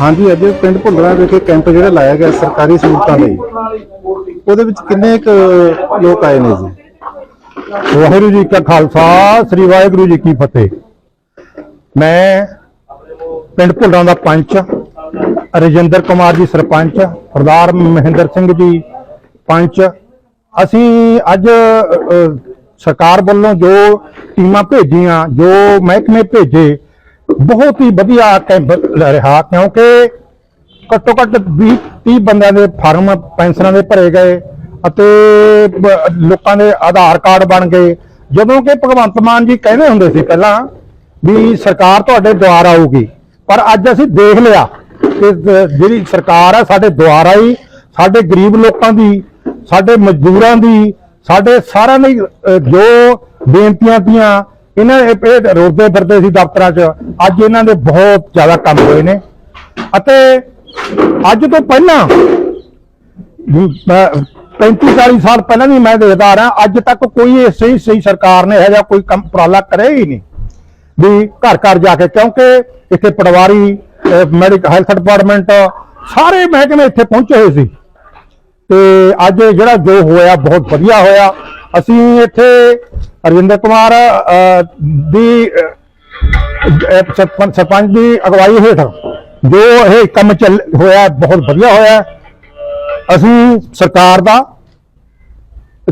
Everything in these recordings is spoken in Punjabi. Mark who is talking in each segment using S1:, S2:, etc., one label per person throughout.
S1: ਹਾਂਜੀ, ਅੱਜ ਪਿੰਡ ਭੁੱਲਰਾ ਵਿਖੇ ਕੈਂਪ ਜਿਹੜਾ ਲਾਇਆ ਗਿਆ ਸਰਕਾਰੀ ਸਹੂਲਤਾਂ ਲਈ। ਉਹਦੇ ਵਿੱਚ ਕਿੰਨੇ ਕੁ ਲੋਕ ਆਏ ਨੇ ਜੀ?
S2: ਵਾਹਿਗੁਰੂ ਜੀ ਕਾ ਖਾਲਸਾ, ਸ੍ਰੀ ਵਾਹਿਗੁਰੂ ਜੀ ਕੀ ਫਤਿਹ। ਮੈਂ ਪਿੰਡ ਭੁੱਲਰਾਂ ਦਾ ਪੰਚ ਰਜਿੰਦਰ ਕੁਮਾਰ ਜੀ ਸਰਪੰਚ ਸਰਦਾਰ ਮਹਿੰਦਰ ਸਿੰਘ ਜੀ ਪੰਚ ਅਸੀਂ ਅੱਜ ਸਰਕਾਰ ਵੱਲੋਂ ਜੋ ਟੀਮਾਂ ਭੇਜੀਆਂ, ਜੋ ਮਹਿਕਮੇ ਭੇਜੇ ਬਹੁਤ ਹੀ ਵਧੀਆ ਕੈਂਪ ਰਿਹਾ, ਕਿਉਂਕਿ ਘੱਟੋ ਘੱਟ 20 30 ਬੰਦਿਆਂ ਦੇ ਫਾਰਮ ਪੈਨਸ਼ਨਾਂ ਦੇ ਭਰੇ ਗਏ ਅਤੇ ਲੋਕਾਂ ਦੇ ਆਧਾਰ ਕਾਰਡ ਬਣ ਗਏ। ਜਦੋਂ ਕਿ ਭਗਵੰਤ ਮਾਨ ਜੀ ਕਹਿੰਦੇ ਹੁੰਦੇ ਸੀ ਪਹਿਲਾਂ ਵੀ ਸਰਕਾਰ ਤੁਹਾਡੇ ਦੁਆਰ ਆਊਗੀ, ਪਰ ਅੱਜ ਅਸੀਂ ਦੇਖ ਲਿਆ ਕਿ ਜਿਹੜੀ ਸਰਕਾਰ ਹੈ ਸਾਡੇ ਦੁਆਰ ਆਈ, ਸਾਡੇ ਗਰੀਬ ਲੋਕਾਂ ਦੀ, ਸਾਡੇ ਮਜ਼ਦੂਰਾਂ ਦੀ, ਸਾਡੇ ਸਾਰਿਆਂ ਦੀ ਜੋ ਬੇਨਤੀਆਂ ਤੀਆਂ ਇਹਨਾਂ ਇਹ ਇਹ ਫਿਰਦੇ ਸੀ ਦਫ਼ਤਰਾਂ 'ਚ। ਅੱਜ ਇਹਨਾਂ ਦੇ ਬਹੁਤ ਜ਼ਿਆਦਾ ਕੰਮ ਹੋਏ ਨੇ। ਅਤੇ ਅੱਜ ਤੋਂ ਪਹਿਲਾਂ 35 40 ਸਾਲ ਪਹਿਲਾਂ ਵੀ ਮੈਂ ਦੇਖਦਾ ਆ ਰਿਹਾ, ਅੱਜ ਤੱਕ ਕੋਈ ਸਹੀ ਸਹੀ ਸਰਕਾਰ ਨੇ ਇਹੋ ਜਿਹਾ ਕੋਈ ਕੰਮ ਉਪਰਾਲਾ ਕਰਿਆ ਹੀ ਨਹੀਂ। ਵੀ ਘਰ ਘਰ ਜਾ ਕੇ, ਕਿਉਂਕਿ ਇੱਥੇ ਪਟਵਾਰੀ ਮੈਡੀਕਲ ਹੈਲਥ ਡਿਪਾਰਟਮੈਂਟ ਸਾਰੇ ਮਹਿਕਮੇ ਇੱਥੇ ਪਹੁੰਚੇ ਹੋਏ ਸੀ। ਤੇ ਅੱਜ ਜਿਹੜਾ ਜੋ ਹੋਇਆ, ਬਹੁਤ ਵਧੀਆ ਹੋਇਆ। ਅਸੀਂ ਇੱਥੇ ਅਰਵਿੰਦਰ ਕੁਮਾਰ ਦੀ ਸਰਪੰਚ ਸਰਪੰਚ ਦੀ ਅਗਵਾਈ ਹੇਠ ਜੋ ਇਹ ਕੰਮ ਚੱਲ, ਹੋਇਆ, ਬਹੁਤ ਵਧੀਆ ਹੋਇਆ। ਅਸੀਂ ਸਰਕਾਰ ਦਾ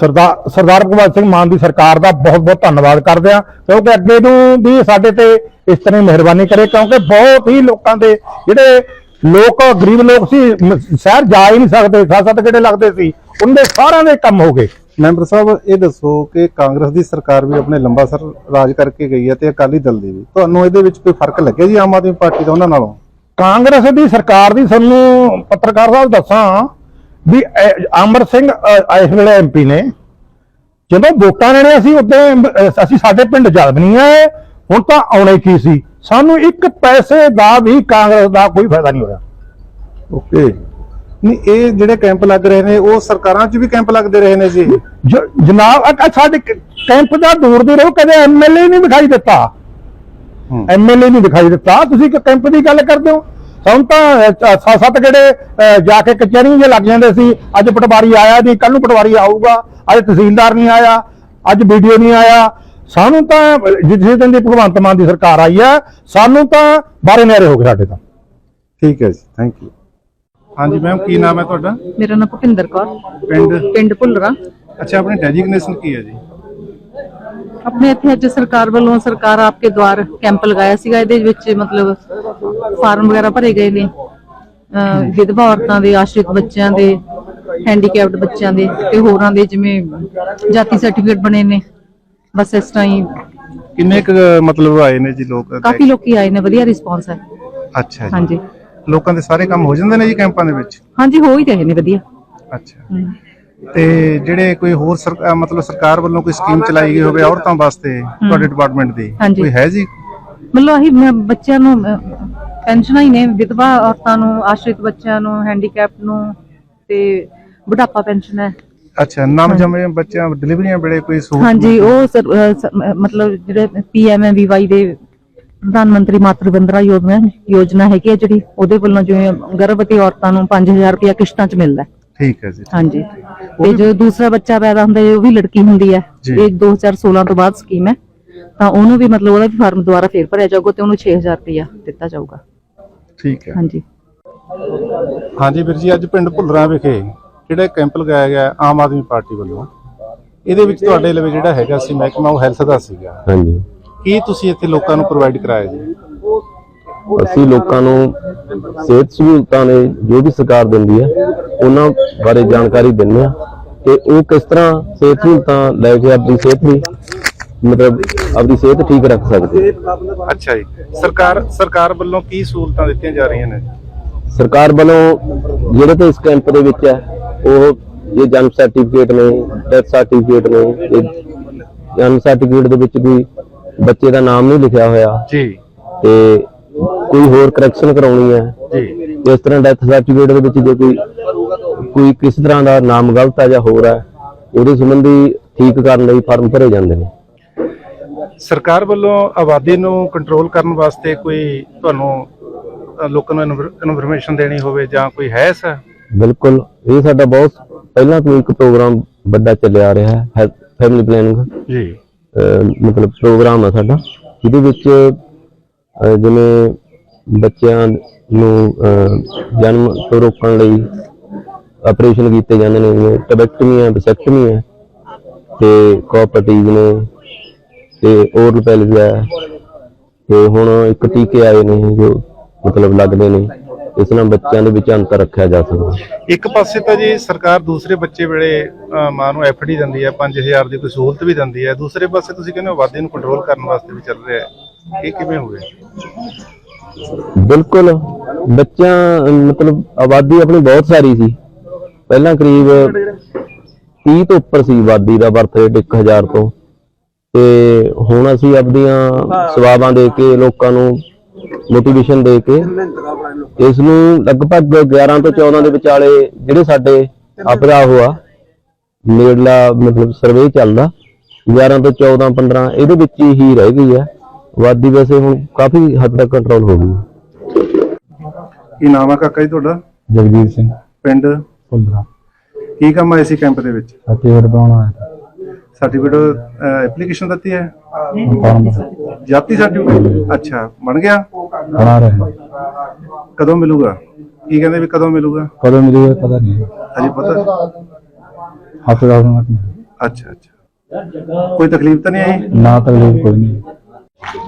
S2: ਸਰਦਾਰ ਸਰਦਾਰ ਭਗਵੰਤ ਸਿੰਘ ਮਾਨ ਦੀ ਸਰਕਾਰ ਦਾ ਬਹੁਤ ਬਹੁਤ ਧੰਨਵਾਦ ਕਰਦੇ ਹਾਂ, ਕਿਉਂਕਿ ਅੱਗੇ ਨੂੰ ਵੀ ਸਾਡੇ ਤੇ ਇਸ ਤਰ੍ਹਾਂ ਹੀ ਮਿਹਰਬਾਨੀ ਕਰੇ, ਕਿਉਂਕਿ ਬਹੁਤ ਹੀ ਲੋਕਾਂ ਦੇ ਜਿਹੜੇ ਲੋਕ, ਗਰੀਬ ਲੋਕ ਸੀ ਸ਼ਹਿਰ ਜਾ ਹੀ ਨਹੀਂ ਸਕਦੇ, ਸੱਤ ਸੱਤ ਕਿਹੜੇ ਲੱਗਦੇ ਸੀ, ਉਹਦੇ ਸਾਰਿਆਂ ਦੇ ਕੰਮ ਹੋ ਗਏ।
S1: ਮੈਂਬਰ ਸਾਹਿਬ ਇਹ ਦੱਸੋ ਕਿ ਕਾਂਗਰਸ ਦੀ ਸਰਕਾਰ ਵੀ ਆਪਣੇ ਲੰਬਾ ਸਰ ਰਾਜ ਕਰਕੇ ਗਈ ਹੈ ਤੇ ਅਕਾਲੀ ਦਲ ਦੀ ਵੀ। ਤੁਹਾਨੂੰ ਇਹਦੇ ਵਿੱਚ ਕੋਈ ਫ਼ਰਕ ਲੱਗਿਆ ਜੀ ਆਮ ਆਦਮੀ ਪਾਰਟੀ ਦਾ ਉਹਨਾਂ ਨਾਲੋਂ?
S2: ਕਾਂਗਰਸ ਦੀ ਸਰਕਾਰ ਦੀ ਸਾਨੂੰ ਪੱਤਰਕਾਰ ਸਾਹਿਬ ਦੱਸਾਂ ਵੀ ਅਮਰ ਸਿੰਘ ਇਸ ਵੇਲੇ ਐਮਪੀ ਨੇ। ਜਦੋਂ ਵੋਟਾਂ ਲੈਣੇ ਅਸੀਂ ਉੱਤੇ ਅਸੀਂ ਸਾਡੇ ਪਿੰਡ ਜਦ ਨਹੀਂ ਆਏ ਹੁਣ ਤਾਂ ਆਉਣੇ ਕੀ ਸੀ? ਸਾਨੂੰ ਇੱਕ ਪੈਸੇ ਦਾ ਵੀ ਕਾਂਗਰਸ ਦਾ ਕੋਈ ਫਾਇਦਾ ਨਹੀਂ ਹੋਇਆ।
S1: ਓਕੇ। ਨਹੀਂ ਇਹ ਜਿਹੜੇ ਕੈਂਪ ਲੱਗ ਰਹੇ ਨੇ ਉਹ ਸਰਕਾਰਾਂ 'ਚ ਵੀ ਕੈਂਪ ਲੱਗਦੇ ਰਹੇ ਨੇ ਜੀ।
S2: ਜ- ਜਨਾਬ ਸਾਡੇ ਕੈਂਪ ਦਾ ਦੂਰ ਦੀ ਰਹੋ ਕਦੇ ਐਮਐਲਏ ਨਹੀਂ ਦਿਖਾਈ ਦਿੱਤਾ। ਐਮਐਲਏ ਨਹੀਂ ਦਿਖਾਈ ਦਿੱਤਾ। ਤੁਸੀਂ ਕੈਂਪ ਦੀ ਗੱਲ ਕਰਦੇ ਹੋ? ਸਾਨੂੰ ਤਾਂ ਸੱਤ ਸੱਤ ਕਿਹੜੇ ਜਾ ਕੇ ਕਚਹਿਰੀਆਂ 'ਚ ਲੱਗ ਜਾਂਦੇ ਸੀ। ਅੱਜ ਪਟਵਾਰੀ ਆਇਆ ਨਹੀਂ ਕੱਲ ਨੂੰ ਪਟਵਾਰੀ ਆਊਗਾ। ਅੱਜ ਤਹਿਸੀਲਦਾਰ ਨਹੀਂ ਆਇਆ ਅੱਜ ਵੀਡੀਓ ਨਹੀਂ ਆਇਆ। ਸਾਨੂੰ ਤਾਂ ਜਿਸ ਦਿਨ ਦੀ ਭਗਵੰਤ ਮਾਨ ਦੀ ਸਰਕਾਰ ਆਈ ਹੈ ਸਾਨੂੰ ਤਾਂ ਬਾਰੇ ਨੇਰੇ ਹੋ ਗਏ ਸਾਡੇ ਤਾਂ।
S1: ਠੀਕ ਹੈ ਜੀ ਥੈਂਕ ਯੂ ਹਾਂਜੀ ਮੈਮ ਕੀ ਨਾਮ ਹੈ ਤੁਹਾਡਾ?
S3: ਮੇਰਾ ਨਾਮ ਭੁਪਿੰਦਰ ਕੌਰ।
S1: ਪਿੰਡ?
S3: ਪਿੰਡ ਭੁੱਲਰਾ।
S1: ਅੱਛਾ ਆਪਣੀ ਡੈਜਿਗਨੇਸ਼ਨ ਕੀ ਹੈ ਜੀ?
S3: ਆਪਣੇ ਇੱਥੇ ਅੱਜ ਸਰਕਾਰ ਵੱਲੋਂ ਸਰਕਾਰ ਆਪਕੇ ਦਵਾਰ ਕੈਂਪ ਲਗਾਇਆ ਸੀਗਾ ਇਹਦੇ ਵਿੱਚ ਮਤਲਬ ਫਾਰਮ ਵਗੈਰਾ ਭਰੇ ਗਏ ਨੇ। ਵਿਧਵਾ ਔਰਤਾਂ ਦੇ ਆਸ਼ਰਿਤ ਬੱਚਿਆਂ ਦੇ ਹੈਂਡੀਕੈਪਡ ਬੱਚਿਆਂ ਦੇ ਤੇ ਹੋਰਾਂ ਦੇ ਜਿਵੇਂ ਜਾਤੀ ਸਰਟੀਫਿਕੇਟ ਬਣੇ ਨੇ। ਬਸ ਇਸ ਤਰ੍ਹਾਂ ਹੀ
S1: ਕਿੰਨੇ ਕੁ ਮਤਲਬ ਆਏ ਨੇ ਜੀ ਲੋਕ?
S3: ਕਾਫੀ ਲੋਕੀ ਆਏ ਨੇ ਵਧੀਆ ਰਿਸਪੌਂਸ ਹੈ।
S1: ਅੱਛਾ ਜੀ।
S3: ਹਾਂਜੀ।
S1: ਲੋਕਾਂ ਦੇ ਸਾਰੇ ਕੰਮ ਹੋ ਜਾਂਦੇ ਨੇ ਜੀ ਕੈਂਪਾਂ ਦੇ ਵਿੱਚ?
S3: ਹਾਂਜੀ ਹੋ ਹੀ ਰਹੇ ਨੇ ਵਧੀਆ।
S1: ਅੱਛਾ।
S3: ਹਮ।
S1: ਤੇ ਜਿਹੜੇ ਕੋਈ ਹੋਰ ਅਹ ਮਤਲਬ ਸਰਕਾਰ ਵੱਲੋਂ ਕੋਈ ਸਕੀਮ ਚਲਾਈ ਗਈ ਹੋਵੇ ਔਰਤਾਂ ਵਾਸਤੇ ਤੁਹਾਡੇ ਡਿਪਾਰਟਮੈਂਟ ਦੀ
S3: ਹਾਂਜੀ।
S1: ਕੋਈ ਹੈ ਜੀ?
S3: ਮਤਲਬ ਮ- ਬੱਚਿਆਂ ਨੂੰ ਅਹ, ਪੈਨਸ਼ਨਾਂ ਹੀ ਨੇ ਵਿਧਵਾ ਔਰਤਾਂ ਨੂੰ ਆਸ਼ਰਿਤ ਬੱਚਿਆਂ ਨੂੰ ਹੈਂਡੀਕੈਪ ਨੂੰ ਤੇ ਬੁਢਾਪਾ ਪੈਨਸ਼ਨ ਹੈ।
S1: ਅੱਛਾ ਨਵ ਜੰਮੇ ਬੱਚਿਆਂ ਡਿਲੀਵਰੀਆਂ ਵੇਲੇ ਕੋਈ ਸਹੂਲਤ
S3: ਹਾਂਜੀ ਉਹ ਸਰ- ਅਹ, ਸ- ਮ- ਮਤਲਬ ਜਿਹੜੇ ਪੀਐਮਐਵੀਵਾਈ ਦੇ ਪ੍ਰਧਾਨ ਮੰਤਰੀ ਮਾਤਰ ਵੰਦਨਾ ਯੋਜਨਾ ਯੋਜਨਾ ਹੈਗੀ ਹੈ ਜਿਹੜੀ ਉਹਦੇ ਵੱਲੋਂ ਜਿਵੇਂ ਗਰਭਵਤੀ ਔਰਤਾਂ ਨੂੰ 5000 ਰੁਪਇਆ ਕਿਸ਼ਤਾਂ 'ਚ ਮਿਲਦਾ ਹੈ।
S1: ਠੀਕ ਹੈ ਜੀ।
S3: ਹਾਂਜੀ। ਤੇ ਜੋ ਦੂਸਰਾ ਬੱਚਾ ਪੈਦਾ ਹੁੰਦਾ ਹੈ ਉਹ ਵੀ ਲੜਕੀ ਹੁੰਦੀ ਹੈ।
S1: ਜੀ।
S3: ਇਹ 2016 ਤੋਂ ਬਾਅਦ ਸਕੀਮ ਹੈ। ਤਾਂ ਉਹਨੂੰ ਵੀ ਮਤਲਬ ਉਹਦਾ ਵੀ ਫਾਰਮ ਦੁਬਾਰਾ ਫੇਰ ਭਰਿਆ ਜਾਊਗਾ ਤੇ ਉਹਨੂੰ 6000 ਰੁਪਇਆ ਦਿੱਤਾ ਜਾਊਗਾ।
S1: ਠੀਕ ਹੈ।
S3: ਹਾਂਜੀ।
S1: ਹਾਂਜੀ ਵੀਰ ਜੀ ਅੱਜ ਪਿੰਡ ਭੁੱਲਰਾਂ ਵਿਖੇ ਜਿਹੜਾ ਕੈਂਪ ਲਗਾਇਆ ਗਿਆ ਆਮ ਆਦਮੀ ਪਾਰਟੀ ਵੱਲੋਂ? ਇਹਦੇ ਵਿੱਚ ਤੁਹਾਡੇ ਲਈ ਜਿਹੜਾ ਹੈਗਾ ਸੀ ਮਹਿਕਮਾ ਉਹ ਹੈਲਥ ਦਾ ਸੀਗਾ।
S4: ਹਾਂਜੀ।
S1: ਕੀ ਤੁਸੀਂ ਇੱਥੇ ਲੋਕਾਂ ਨੂੰ ਪ੍ਰੋਵਾਈਡ ਕਰਾਇਆ ਜੀ?
S4: ਅਸੀਂ ਲੋਕਾਂ ਨੂੰ ਸਿਹਤ ਸਹੂਲਤਾਂ ਨੇ ਜੋ ਵੀ ਸਰਕਾਰ ਦਿੰਦੀ ਹੈ ਉਹਨਾਂ ਬਾਰੇ ਜਾਣਕਾਰੀ ਦਿੰਦੇ ਆ ਤੇ ਉਹ ਕਿਸ ਤਰ੍ਹਾਂ ਸਿਹਤ ਸਹੂਲਤਾਂ ਲੈ ਕੇ ਆਪਣੀ ਸਿਹਤ ਦੀ ਮਤਲਬ ਆਪਣੀ ਸਿਹਤ ਠੀਕ ਰੱਖ ਸਕਦੇ
S1: ਅੱਛਾ ਜੀ। ਸਰਕਾਰ ਸਰਕਾਰ ਵੱਲੋਂ ਕੀ ਸਹੂਲਤਾਂ ਦਿੱਤੀਆਂ ਜਾ ਰਹੀਆਂ ਨੇ?
S4: ਸਰਕਾਰ ਵੱਲੋਂ ਜਿਹੜੇ ਤੇ ਇਸ ਕੈਂਪ ਦੇ ਵਿੱਚ ਹੈ ਉਹ ਇਹ ਜਨਮ ਸਰਟੀਫਿਕੇਟ ਨੇ ਡੈਥ ਸਰਟੀਫਿਕੇਟ ਨੇ ਜਨਮ ਸਰਟੀਫਿਕੇਟ ਦੇ ਵਿੱਚ ਕੋਈ ਬੱਚੇ ਦਾ ਨਾਮ ਨਹੀਂ ਲਿਖਿਆ ਹੋਇਆ।
S1: ਜੀ।
S4: ਤੇ ਕੋਈ ਹੋਰ ਕਰੈਕਸ਼ਨ ਕਰਾਉਣੀ ਹੈ।
S1: ਜੀ।
S4: ਇਸ ਤਰ੍ਹਾਂ ਡੈਥ ਸਰਟੀਫਿਕੇਟ ਦੇ ਵਿੱਚ ਜੇ ਕੋਈ ਕੋਈ ਕਿਸ ਤਰ੍ਹਾਂ ਦਾ ਨਾਮ ਗਲਤ ਹੈ ਜਾਂ ਹੋਰ ਹੈ ਉਹਦੇ ਸੰਬੰਧੀ ਠੀਕ ਕਰਨ ਲਈ ਫਾਰਮ ਭਰੇ ਜਾਂਦੇ ਨੇ।
S1: ਸਰਕਾਰ ਵੱਲੋਂ ਆਬਾਦੀ ਨੂੰ ਕੰਟਰੋਲ ਕਰਨ ਵਾਸਤੇ ਕੋਈ ਤੁਹਾਨੂੰ ਲੋਕਾਂ ਨੂੰ ਇਨਫੋਰਮੇਸ਼ਨ ਦੇਣੀ ਹੋਵੇ ਜਾਂ ਕੋਈ ਹੈ ਇਸ?
S4: ਬਿਲਕੁਲ। ਇਹ ਸਾਡਾ ਬਹੁਤ ਪਹਿਲਾਂ ਤੋਂ ਇੱਕ ਪ੍ਰੋਗਰਾਮ ਵੱਡਾ ਚੱਲਿਆ ਆ ਰਿਹਾ ਹੈ ਫੈਮਿਲੀ ਪਲੈਨਿੰਗ
S1: ਜੀ।
S4: ਮਤਲਬ ਪ੍ਰੋਗਰਾਮ ਆ ਸਾਡਾ। ਜਿਹਦੇ ਵਿੱਚ ਜਿਵੇਂ ਬੱਚਿਆਂ ਨੂੰ ਜਨਮ ਤੋਂ ਰੋਕਣ ਲਈ ਆਪਰੇਸ਼ਨ ਕੀਤੇ ਜਾਂਦੇ ਨੇ, ਜਿਵੇਂ ਟਬੈਕਟਮੀ ਹੈ ਵੈਸੈਕਟਮੀ ਹੈ ਤੇ ਕੋਆਪਰੇਟਿਵ ਨੇ, ਤੇ ਓਰਲ ਪੈਲਸ ਹੈ ਤੇ ਹੁਣ ਇੱਕ ਟੀਕੇ ਆਏ ਨੇ ਜੋ ਮਤਲਬ ਲੱਗਦੇ ਨੇ। ਇਸ ਨਾਲ ਬੱਚਿਆਂ ਦੇ ਵਿੱਚ ਅੰਤਰ ਰੱਖਿਆ ਜਾ ਸਕਦਾ।
S1: ਇੱਕ ਪਾਸੇ ਤਾਂ ਜੀ ਸਰਕਾਰ ਦੂਸਰੇ ਬੱਚੇ ਵੇਲੇ ਅ, ਮਾਂ ਨੂੰ ਐਫਡੀ ਦਿੰਦੀ ਹੈ 5000 ਦੀ ਕੋਈ ਸਹੂਲਤ ਵੀ ਦਿੰਦੀ ਹੈ। ਦੂਸਰੇ ਪਾਸੇ ਤੁਸੀਂ ਕਹਿੰਦੇ ਹੋ ਆਬਾਦੀ ਨੂੰ ਕੰਟਰੋਲ ਕਰਨ ਵਾਸਤੇ ਵੀ ਚੱਲ ਰਿਹਾ ਹੈ। ਇਹ ਕਿਵੇਂ ਹੋ ਗਿਆ
S4: ਬਿਲਕੁਲ ਬੱਚਿਆਂ ਮਤਲਬ ਆਬਾਦੀ ਆਪਣੀ ਬਹੁਤ ਸਾਰੀ ਸੀ। ਪਹਿਲਾਂ ਕਰੀਬ 30 ਤੋਂ ਉੱਪਰ ਸੀ ਆਬਾਦੀ ਦਾ ਬਰਥ ਰੇਟ 1000 ਤੋਂ। ਤੇ ਹੁਣ ਅਸੀਂ ਆਪਣੀਆਂ ਸੇਵਾਵਾਂ ਦੇ ਕੇ ਲੋਕਾਂ ਨੂੰ ਮੋਟੀਵੇਸ਼ਨ ਦੇ ਕੇ ਇਸ ਨੂੰ ਲਗਭਗ 11 ਤੋਂ 14 ਦੇ ਵਿਚਾਲੇ ਜਿਹੜੇ ਸਾਡੇ ਆਪਦਾ ਹੋਆ ਨੇੜਲਾ ਮਤਲਬ ਸਰਵੇ ਚੱਲਦਾ 11 ਤੋਂ 14 15 ਇਹਦੇ ਵਿੱਚ ਹੀ ਰਹਿ ਗਈ ਹੈ ਆਬਾਦੀ ਵੈਸੇ ਹੁਣ ਕਾਫੀ ਹੱਦ ਤੱਕ ਕੰਟਰੋਲ ਹੋ ਗਈ
S1: ਕੀ ਨਾਮ ਆ ਕਾਕਾ ਜੀ ਤੁਹਾਡਾ?
S2: ਜਗਜੀਤ ਸਿੰਘ।
S1: ਪਿੰਡ?
S2: ਫੁੱਲਰਾ
S1: ਕੀ ਕੰਮ ਆਇਆ ਸੀ ਕੈਂਪ ਦੇ ਵਿੱਚ?
S2: ਸਰਟੀਫਿਕੇਟ ਬਣਾਉਣਾ ਹੈ
S1: ਸਰਟੀਫਿਕੇਟ ਐਪਲੀਕੇਸ਼ਨ ਦਿੱਤੀ ਹੈ?
S2: ਫਾਰਮ
S1: ਜਾਤੀ ਸਰਟੀਫਿਕੇਟ ਅੱਛਾ ਬਣ ਗਿਆ?
S2: ਬਣਾ ਰਹੇ। ਹਾਂ।
S1: ਕਦੋਂ ਮਿਲੂਗਾ? ਕੀ ਕਹਿੰਦੇ ਵੀ ਕਦੋਂ ਮਿਲੂਗਾ?
S2: ਕਦੋਂ ਮਿਲੂਗਾ ਪਤਾ ਨਹੀਂ।
S1: ਹਜੇ ਪਤਾ।
S2: ਹਫ਼ਤੇ ਦਾ ਹੋਣਾ।
S1: ਅੱਛਾ ਅੱਛਾ। ਕੋਈ ਤਕਲੀਫ ਤਾਂ ਨਹੀਂ ਆਈ?
S2: ਨਾ ਤਕਲੀਫ ਕੋਈ ਨਹੀਂ।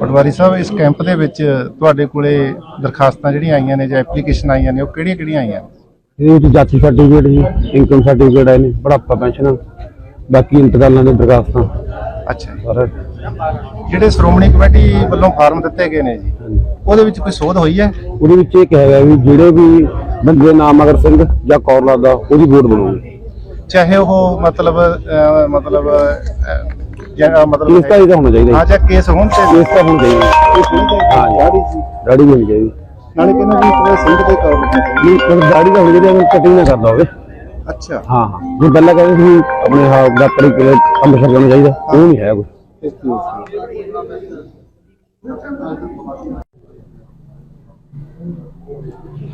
S1: ਪਟਵਾਰੀ ਸਾਹਿਬ ਇਸ ਕੈਂਪ ਦੇ ਵਿੱਚ ਤੁਹਾਡੇ ਕੋਲੇ ਦਰਖਾਸਤਾਂ ਜਿਹੜੀਆਂ ਆਈਆਂ ਨੇ ਜਾਂ ਐਪਲੀਕੇਸ਼ਨ ਆਈਆਂ ਨੇ ਉਹ ਕਿਹੜੀਆਂ ਕਿਹੜੀਆਂ ਆਈਆਂ
S2: ਇਹ ਵਿੱਚ ਜਾਤੀ ਸਰਟੀਫਿਕੇਟ ਜੀ ਇਨਕਮ ਸਰਟੀਫਿਕੇਟ ਆਏ ਨੇ ਬੁਢਾਪਾ ਪੈਨਸ਼ਨ। ਬਾਕੀ ਇੰਤਕਾਲਾਂ ਦੇ ਦਰਖਾਸਤਾਂ।
S1: ਅੱਛਾ ਜੀ।
S2: ਸਾਰੇ
S1: ਜਿਹੜੇ ਸ਼੍ਰੋਮਣੀ ਕਮੇਟੀ ਵੱਲੋਂ ਫਾਰਮ ਦਿੱਤੇ ਗਏ ਨੇ ਜੀ ਉਹਦੇ ਵਿੱਚ ਕੋਈ ਸੋਧ ਹੋਈ ਹੈ?
S2: ਉਹਦੇ ਵਿੱਚ ਇਹ ਕਿਹਾ ਗਿਆ ਵੀ ਜਿਹੜੇ ਵੀ ਬੰਦੇ ਨਾਮ ਅਗਰ ਸਿੰਘ ਜਾਂ ਕੌਰ ਲੱਗਦਾ ਉਹਦੀ ਵੋਟ ਬਣਾਉਣੀ
S1: ਚਾਹੇ ਉਹ ਮਤਲਬ ਅਹ, ਮਤਲਬ ਅਹ, ਜਾਂ
S2: ਇਸ
S1: ਮਤਲਬ
S2: ਤਾਂ ਇਹਦਾ ਹੋਣਾ ਚਾਹੀਦਾ
S1: ਹਾਂ ਜਾਂ ਕੇਸ ਹੋਣ ਤੇ
S2: ਇਸ ਤਾਂ ਹੋਣਾ ਚਾਹੀਦਾ। ਹਾਂ। ਦਾੜੀ ਦਾੜੀ ਹੋਣੀ ਚਾਹੀਦੀ।
S1: ਨਾਲੇ ਕਹਿੰਦੇ ਵੀ ਇੱਕ ਸਿੰਘ ਦੇ ਕਰ
S2: ਨਹੀਂ ਮਤਲਬ ਦਾੜੀ ਦਾ ਹੋਣੀ ਚਾਹੀਦੀ ਕਟਿੰਗ ਨਾ ਕਰਦਾ ਹੋਵੇ।
S1: ਅੱਛਾ।
S2: ਹਾਂ ਹਾਂ। ਜੇ ਪਹਿਲਾਂ ਕਹਿੰਦੇ ਸੀ ਆਪਣੇ ਹਾਂ ਡਾਕਟਰੀ ਕੋਲੇ ਅੰਮ੍ਰਿਤਸਰ ਜਾਣਾ ਚਾਹੀਦਾ। ਉਹ ਨਹੀਂ ਹੈ ਕੋਈ।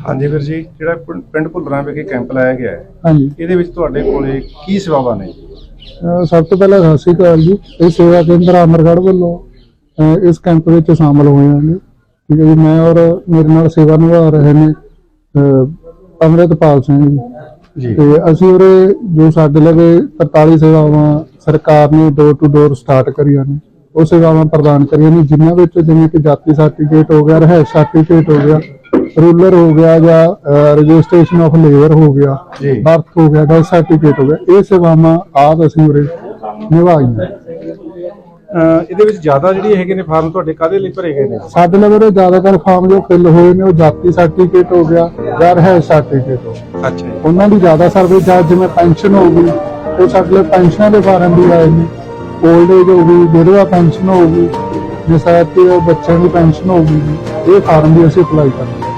S1: ਹਾਂਜੀ ਵੀਰ ਜੀ ਜਿਹੜਾ ਪਿੰਡ ਭੁੱਲਰਾਂ ਵਿਖੇ ਕੈਂਪ ਲਾਇਆ ਗਿਆ ਹੈ
S5: ਹਾਂਜੀ।
S1: ਇਹਦੇ ਵਿੱਚ ਤੁਹਾਡੇ ਕੋਲੇ ਕੀ ਸੇਵਾਵਾਂ ਨੇ?
S5: ਸਭ ਤੋਂ ਪਹਿਲਾਂ ਸਤਿ ਸ਼੍ਰੀ ਅਕਾਲ ਜੀ। ਇਹ ਸੇਵਾ ਕੇਂਦਰ ਅਮਰਗੜ੍ਹ ਵੱਲੋਂ ਇਸ ਕੈਂਪ ਵਿੱਚ ਸ਼ਾਮਲ ਹੋਏ ਹਾਂ ਜੀ ਠੀਕ ਹੈ ਜੀ ਮੈਂ ਔਰ ਮੇਰੇ ਨਾਲ ਸੇਵਾ ਨਿਭਾ ਰਹੇ ਨੇ ਅੰਮ੍ਰਿਤਪਾਲ ਸਿੰਘ ਜੀ। ਤੇ ਅਸੀਂ ਉਰੇ ਜੋ ਸਾਡੇ ਲਗੇ 43 ਸੇਵਾਵਾਂ ਸਰਕਾਰ ਨੇ ਡੋਰ ਟੂ ਡੋਰ ਸਟਾਰਟ ਕਰੀਆਂ ਨੇ ਉਹ ਸੇਵਾਵਾਂ ਪ੍ਰਦਾਨ ਕਰੀਆਂ ਨੇ ਜਿਨ੍ਹਾਂ ਵਿੱਚ ਜਿਵੇਂ ਕਿ ਜਾਤੀ ਸਰਟੀਫਿਕੇਟ ਹੋ ਗਿਆ ਰਹਿ ਸਰਟੀਫਿਕੇਟ ਹੋ ਗਿਆ ਰੂਲਰ ਹੋ ਗਿਆ ਜਾਂ ਰਜਿਸਟ੍ਰੇਸ਼ਨ ਆਫ ਲੇਬਰ ਹੋ ਗਿਆ। ਬਰਥ ਹੋ ਗਿਆ ਡੈਥ ਸਰਟੀਫਿਕੇਟ ਹੋ ਗਿਆ ਇਹ ਸੇਵਾਵਾਂ ਆਪ ਅਸੀਂ ਉਰੇ ਨਿਭਾਈਆਂ
S1: ਇਹਦੇ ਵਿੱਚ ਜ਼ਿਆਦਾ ਜਿਹੜੀ ਹੈਗੇ ਨੇ ਫਾਰਮ ਤੁਹਾਡੇ ਕਾਦੇ ਲਈ ਭਰੇ ਗਏ ਨੇ?
S5: ਸਾਡੇ ਲਵੇ ਜ਼ਿਆਦਾਤਰ ਫਾਰਮ ਜੋ ਫਿਲ ਹੋਏ ਨੇ ਉਹ ਜਾਤੀ ਸਰਟੀਫਿਕੇਟ ਹੋ ਗਿਆ ਜਾਂ ਰਹਿ ਸਰਟੀਫਿਕੇਟ ਹੋ ਗਿਆ।
S1: ਅੱਛਾ ਜੀ।
S5: ਉਹਨਾਂ ਦੀ ਜ਼ਿਆਦਾ ਸਰਵਿਸ, ਜਾਂ ਜਿਵੇਂ ਪੈਨਸ਼ਨ ਹੋ ਗਈ, ਉਹ ਸਾਡੇ ਲਈ ਪੈਨਸ਼ਨਾਂ ਦੇ ਫਾਰਮ ਵੀ ਆਏ ਨੇ। 올ਡ ਏਜ ਹੋ ਗਈ, ਵਿਧਵਾ ਪੈਨਸ਼ਨ ਹੋ ਗਈ, ਜਿਸ ਬੱਚਿਆਂ ਦੀ ਪੈਨਸ਼ਨ ਹੋ ਗਈ, ਇਹ ਫਾਰਮ ਵੀ ਅਸੀਂ ਅਪਲਾਈ ਕਰਦੇ ਹਾਂ।